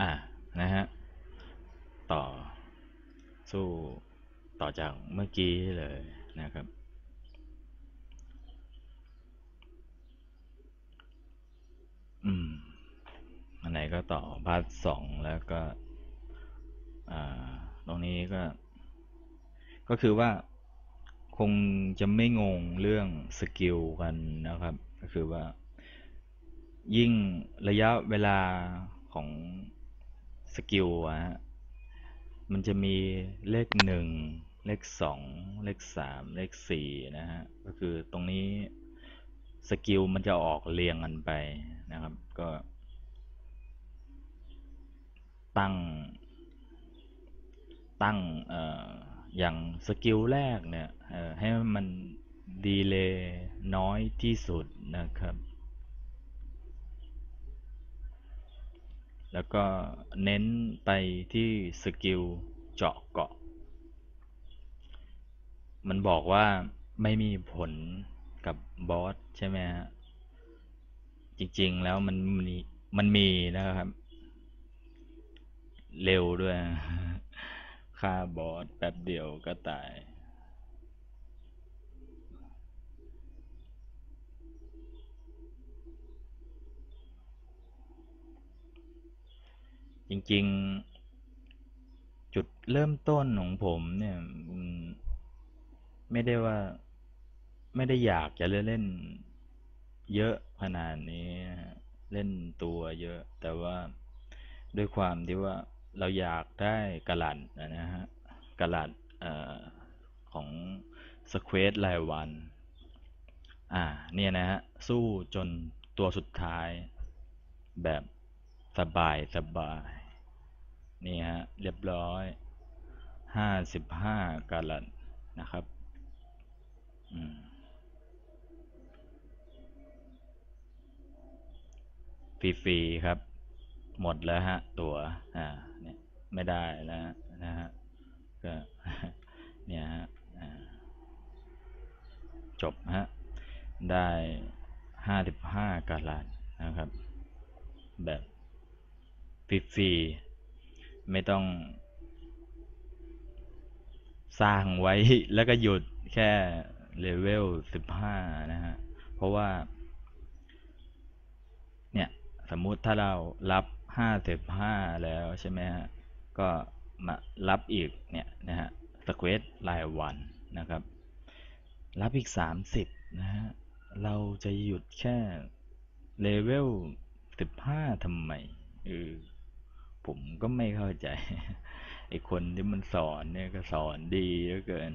อ่านะฮะ ต่อสู้ต่อจากเมื่อกี้เลยนะครับ อืมอันไหนก็ต่อพาร์ทสองแล้วก็ อ่า ตรงนี้ก็ ก็คือว่าคงจะไม่งงเรื่องสกิลกันนะครับ ก็คือว่า ยิ่งระยะเวลาของ สกิลอะมันจะมีเลขหนึ่งเลขสองเลขสามเลขสี่นะฮะ ก็คือตรงนี้สกิลมันจะออกเรียงกันไปนะครับ ก็ ตั้ง ตั้งเอ่ออย่างสกิลแรกเนี่ยเอ่อให้มันดีเลย์น้อยที่สุดนะครับ แล้วก็เน้นไปที่สกิลเจาะเกาะ มันบอกว่าไม่มีผลกับบอสใช่ไหมฮะ จริงๆแล้วมันมีมันมีนะครับ เร็วด้วยฆ่าบอสแป๊บเดียวก็ตาย จริง ๆ จุดเริ่มต้นของผมเนี่ยไม่ได้ว่าไม่ได้อยากจะเล่นเยอะขนาดนี้เล่นตัวเยอะ แต่ว่าด้วยความที่ว่าเราอยากได้กระหลัดนะฮะกระหลัดเอ่อของสเควตรายวัน อ่าเนี่ยนะฮะสู้จนตัวสุดท้ายแบบ สบายสบาย นี่ฮะ เรียบร้อยห้าสิบห้ากะลัดนะครับฟรีๆครับ หมดแล้วฮะ ตัว อ่า เนี่ย ไม่ได้แล้วนะฮะ ก็ เนี่ยฮะจบฮะ ได้ห้าสิบห้ากะลัดนะครับ แบบ ฟรีไม่ต้อง สร้างไว้แล้วก็หยุดแค่เลเวลสิบห้านะฮะ เพราะว่า เนี่ย สมมุติถ้าเรารับห้าสิบห้าแล้วใช่ไหมฮะ ก็มารับอีกเนี่ยนะฮะสเควตรายวันนะครับ รับอีกสามสิบนะฮะ เราจะหยุดแค่เลเวลสิบห้าทำไมเออ ผมก็ไม่เข้าใจไอคนที่มันสอนเนี่ยก็สอนดีเหลือเกิน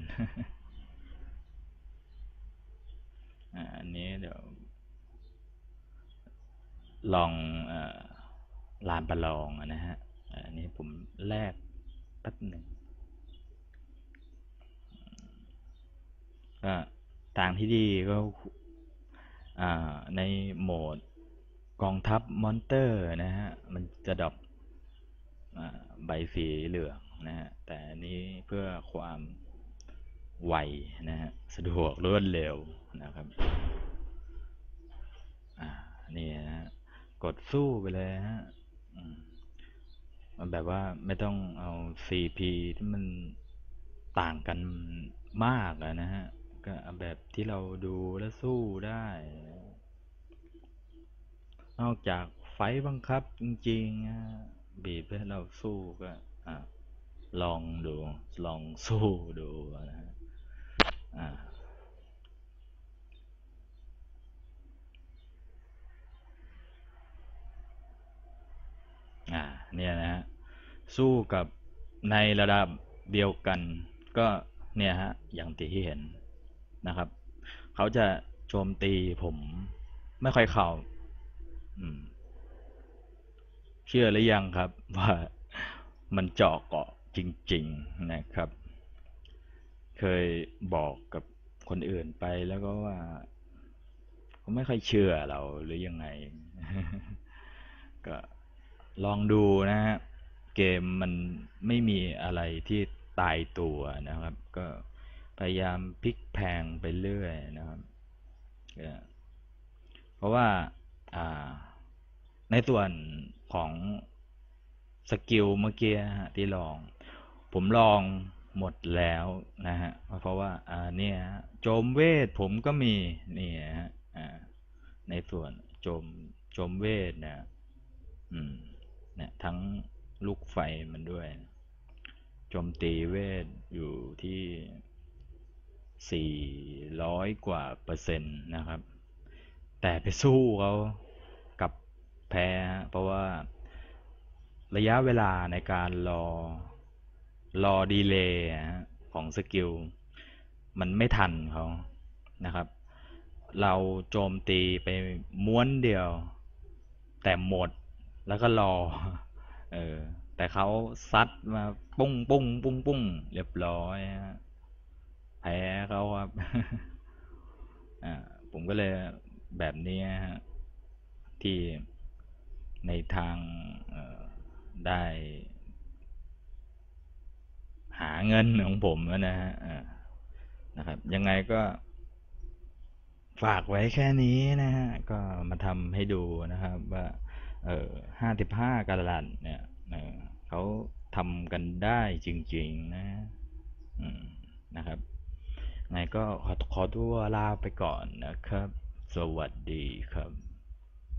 อันนี้เดี๋ยว ลองอลานประลองนะฮะอันนี้ผมแลกแป๊บหนึ่งก็ทางที่ดีก็ในโหมดกองทัพมอนเตอร์นะฮะ มันจะดรอป ใบสีเหลืองนะฮะแต่อันนี้เพื่อความไวนะฮะสะดวกรวดเร็วนะครับอ่านี่นะฮะกดสู้ไปเลยฮะมันแบบว่าไม่ต้องเอา CP ที่มันต่างกันมากนะฮะก็แบบที่เราดูแล้วสู้ได้ นอกจากไฟบังคับจริงๆอะ บีบให้เราสู้ก็อะลองดู ลองสู้ดูนะฮะอ่าอ่าเนี่ยนะฮะสู้กับในระดับเดียวกันก็เนี่ยฮะอย่างที่เห็นนะครับ เขาจะโจมตีผมไม่ค่อยเข้าอืม เชื่อหรือยังครับว่ามันเจาะเกาะจริง ๆนะครับ เคยบอกกับคนอื่นไปแล้วก็ว่าเขาไม่ค่อยเชื่อเราหรือยังไง ก็ลองดูนะฮะเกมมันไม่มีอะไรที่ตายตัวนะครับ ก็พยายามพลิกแพงไปเรื่อยนะครับก็เพราะว่าในส่วน ของสกิลเมื่อกี้ที่ลอง ผมลองหมดแล้วนะฮะเพราะว่าอ่าเนี่ยโจมเวทผมก็มีนี่ฮะในส่วนโจมโจมเวทนะอืมเนี่ยทั้งลูกไฟมันด้วยโจมตีเวทอยู่ที่สี่ร้อยกว่าเปอร์เซ็นต์นะครับ แต่ไปสู้เขา แพ้เพราะว่าระยะเวลาในการรอรอดีเลย์ของสกิลมันไม่ทันเขานะครับ เราโจมตีไปม้วนเดียว แต่หมดแล้วก็รอ เออ แต่เขาซัดมาปุ้งปุ้งปุ้งปุ้งเรียบร้อยฮะแพ้เขาครับอ่าผมก็เลยแบบนี้ฮะที่ ในทางได้หาเงินของผมนะฮะนะครับ ยังไงก็ฝากไว้แค่นี้นะฮะ ก็มาทำให้ดูนะครับ ว่า เออห้าสิบห้ากะลัดเนี่ยเเขาทำกันได้จริง ๆ นะนะครับไงก็ขอขอตัวลาไปก่อนนะครับ สวัสดีครับ